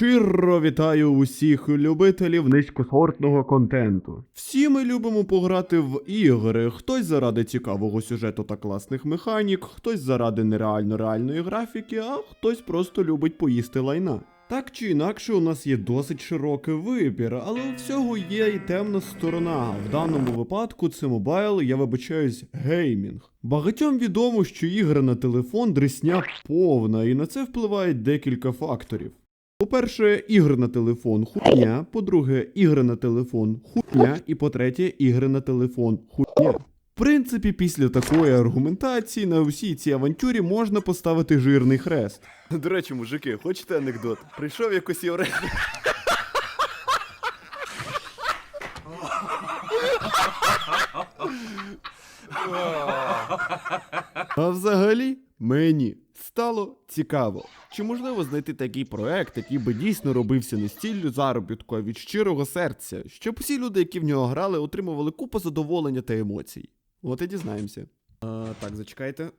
Щиро вітаю усіх любителів низькосортного контенту. Всі ми любимо пограти в ігри. Хтось заради цікавого сюжету та класних механік, хтось заради нереально реальної графіки, а хтось просто любить поїсти лайна. Так чи інакше, у нас є досить широкий вибір, але у всього є і темна сторона. В даному випадку це мобайл, я вибачаюсь, геймінг. Багатьом відомо, що ігри на телефон дресня повна, і на це впливають декілька факторів. По-перше, ігри на телефон хуйня. По-друге, ігри на телефон хуйня. І по-третє, ігри на телефон хуйня. В принципі, після такої аргументації на усій цій авантюрі можна поставити жирний хрест. До речі, мужики, хочете анекдот? Прийшов якось єврей. А взагалі, мені стало цікаво, чи можливо знайти такий проект, який би дійсно робився не з заробітку, а від щирого серця, щоб усі люди, які в нього грали, отримували купу задоволення та емоцій. От і дізнаємося. А, так, зачекайте.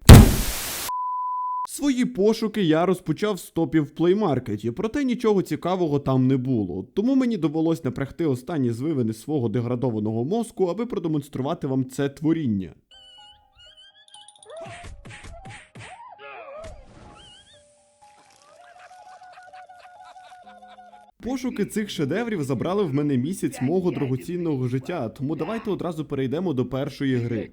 Свої пошуки я розпочав з топів в плеймаркеті, проте нічого цікавого там не було. Тому мені довелось напрягти останні звивини свого деградованого мозку, аби продемонструвати вам це творіння. Пошуки цих шедеврів забрали в мене місяць мого дорогоцінного життя, тому давайте одразу перейдемо до першої гри.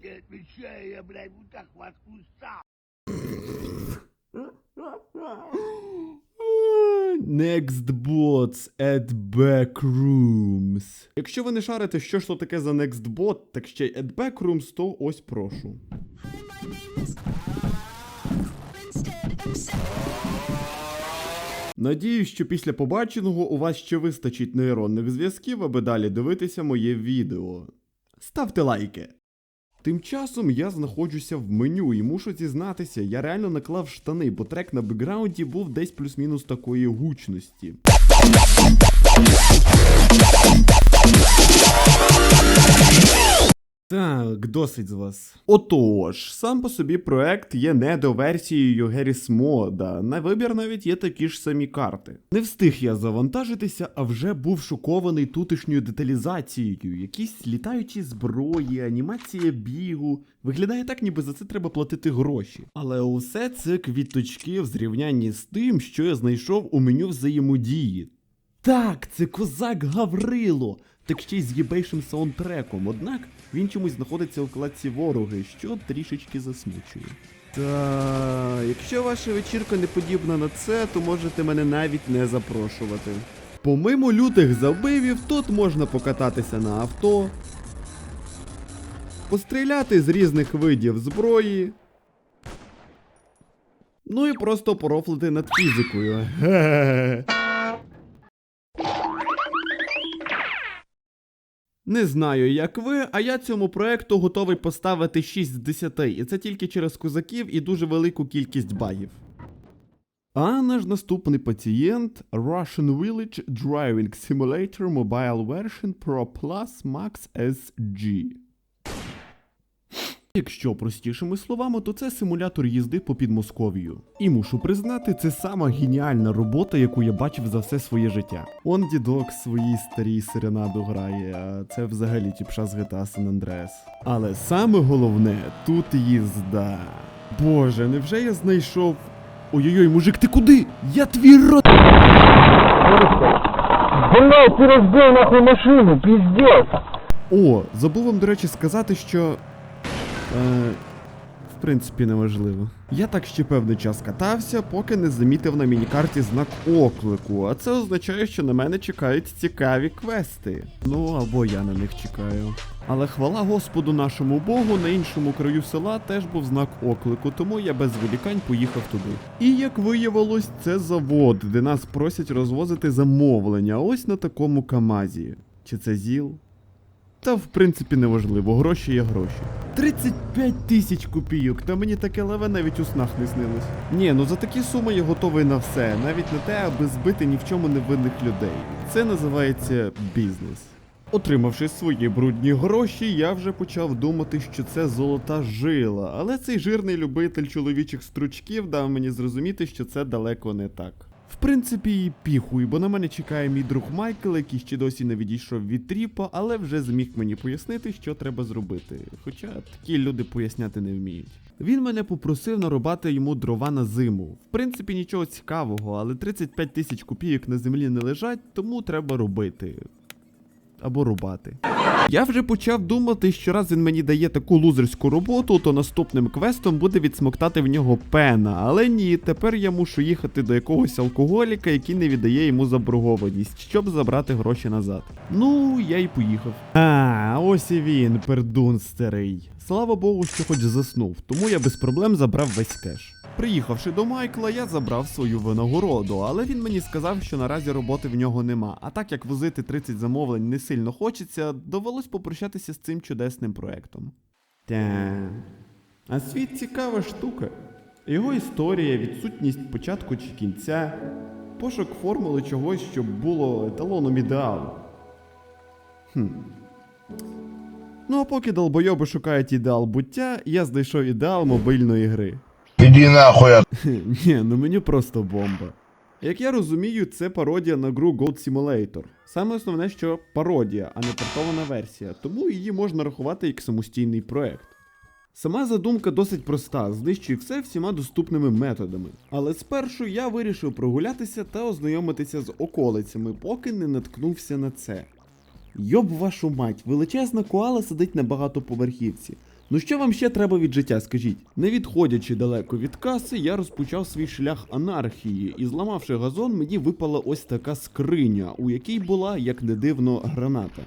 Next bots at Backrooms. Якщо ви не шарите, що ж то таке за Next bot, так ще й at Backrooms, то ось прошу. Надіюсь, що після побаченого у вас ще вистачить нейронних зв'язків, аби далі дивитися моє відео. Ставте лайки. Тим часом я знаходжуся в меню і мушу зізнатися, я реально наклав штани, бо трек на бекграунді був десь плюс-мінус такої гучності. Так, досить з вас. Отож, сам по собі проект є недоверсією Геріс Мода. На вибір навіть є такі ж самі карти. Не встиг я завантажитися, а вже був шокований тутешньою деталізацією. Якісь літаючі зброї, анімація бігу. Виглядає так, ніби за це треба платити гроші. Але усе це квіточки в зрівнянні з тим, що я знайшов у меню взаємодії. Так, це козак Гаврило, так ще й з єбейшим саундтреком. Однак він чомусь знаходиться у вкладці вороги, що трішечки засмучує. Та якщо ваша вечірка не подібна на це, то можете мене навіть не запрошувати. Помимо лютих забивів, тут можна покататися на авто, постріляти з різних видів зброї. Ну і просто порофлити над фізикою. Не знаю, як ви, а я цьому проекту готовий поставити 6 з 10, і це тільки через козаків і дуже велику кількість багів. А наш наступний пацієнт Russian Village Driving Simulator Mobile Version Pro Plus Max SG. Якщо простішими словами, то це симулятор їзди по Підмосков'ю. І мушу признати, це сама геніальна робота, яку я бачив за все своє життя. Он дідок своїй старій серенаду грає, а це взагалі тіпша з GTA San Andreas. Але саме головне тут їзда. Боже, невже я знайшов. Ой-ой-ой, мужик, ти куди? Я твій рот. Блядь, ты разбил нахуй машину, пиздец. О, забув вам, до речі, сказати, що. Е, в принципі, неважливо. Я так ще певний час катався, поки не замітив на мінікарті знак оклику, а це означає, що на мене чекають цікаві квести. Ну або я на них чекаю. Але хвала Господу нашому Богу, на іншому краю села теж був знак оклику, тому я без зволікань поїхав туди. І як виявилось, це завод, де нас просять розвозити замовлення, ось на такому Камазі. Чи це ЗІЛ? Та в принципі неважливо, гроші є гроші. 35 тисяч копійок, та мені таке леве навіть у снах не снилось. Ні, ну за такі суми я готовий на все, навіть на те, аби збити ні в чому невинних людей. Це називається бізнес. Отримавши свої брудні гроші, я вже почав думати, що це золота жила, але цей жирний любитель чоловічих стручків дав мені зрозуміти, що це далеко не так. В принципі, і піхуй, бо на мене чекає мій друг Майкл, який ще досі не відійшов від тріпа, але вже зміг мені пояснити, що треба зробити. Хоча такі люди поясняти не вміють. Він мене попросив нарубати йому дрова на зиму. В принципі, нічого цікавого, але 35 тисяч копійок на землі не лежать, тому треба робити. Або рубати. Я вже почав думати, що раз він мені дає таку лузерську роботу, то наступним квестом буде відсмоктати в нього пена. Але ні, тепер я мушу їхати до якогось алкоголіка, який не віддає йому заборгованість, щоб забрати гроші назад. Ну, я й поїхав. А, ось і він, пердун старий. Слава Богу, що хоч заснув, тому я без проблем забрав весь кеш. Приїхавши до Майкла, я забрав свою винагороду, але він мені сказав, що наразі роботи в нього нема. А так як возити 30 замовлень не сильно хочеться, довелось попрощатися з цим чудесним проектом. Та. А світ цікава штука. Його історія, відсутність початку чи кінця, пошук формули чогось, щоб було еталоном ідеалу. Хм. Ну а поки долбойоби шукають ідеал буття, я знайшов ідеал мобільної гри. Иди нахуй. Ні, ну мені просто бомба. Як я розумію, це пародія на гру Goat Simulator. Саме основне, що пародія, а не портована версія, тому її можна рахувати як самостійний проект. Сама задумка досить проста, знищує все всіма доступними методами. Але спершу я вирішив прогулятися та ознайомитися з околицями, поки не наткнувся на це. Йоб вашу мать, величезна коала сидить на багатоповерхівці. Ну що вам ще треба від життя, скажіть? Не відходячи далеко від каси, я розпочав свій шлях анархії, і зламавши газон, мені випала ось така скриня, у якій була, як не дивно, граната.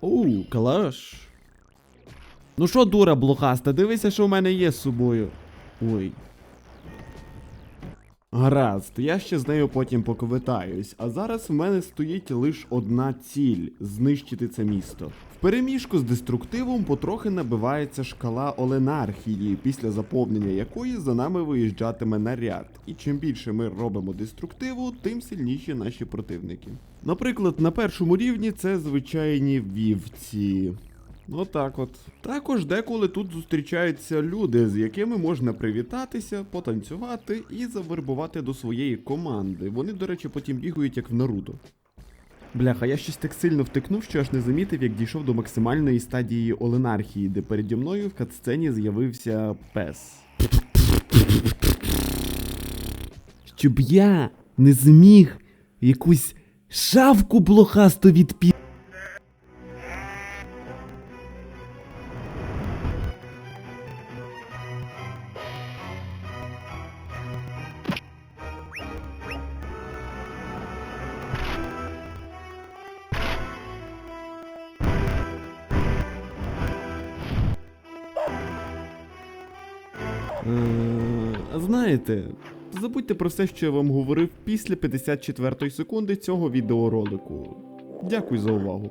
Оу, калаш. Ну що, дура блохаста, дивися, що в мене є з собою. Ой. Гаразд, я ще з нею потім поквитаюсь, а зараз в мене стоїть лише одна ціль знищити це місто. Переміжку з деструктивом потрохи набивається шкала оленархії, після заповнення якої за нами виїжджатиме наряд. І чим більше ми робимо деструктиву, тим сильніші наші противники. Наприклад, на першому рівні це звичайні вівці. Отак от. Також деколи тут зустрічаються люди, з якими можна привітатися, потанцювати і завербувати до своєї команди. Вони, до речі, потім бігають як в Наруто. Бляха, я щось так сильно втикнув, що аж не замітив, як дійшов до максимальної стадії оленархії, де переді мною в катсцені з'явився пес. Щоб я не зміг якусь шавку блохасту відпі. Е, Знаєте, забудьте про все, що я вам говорив після 54 секунди цього відеоролику. Дякую за увагу.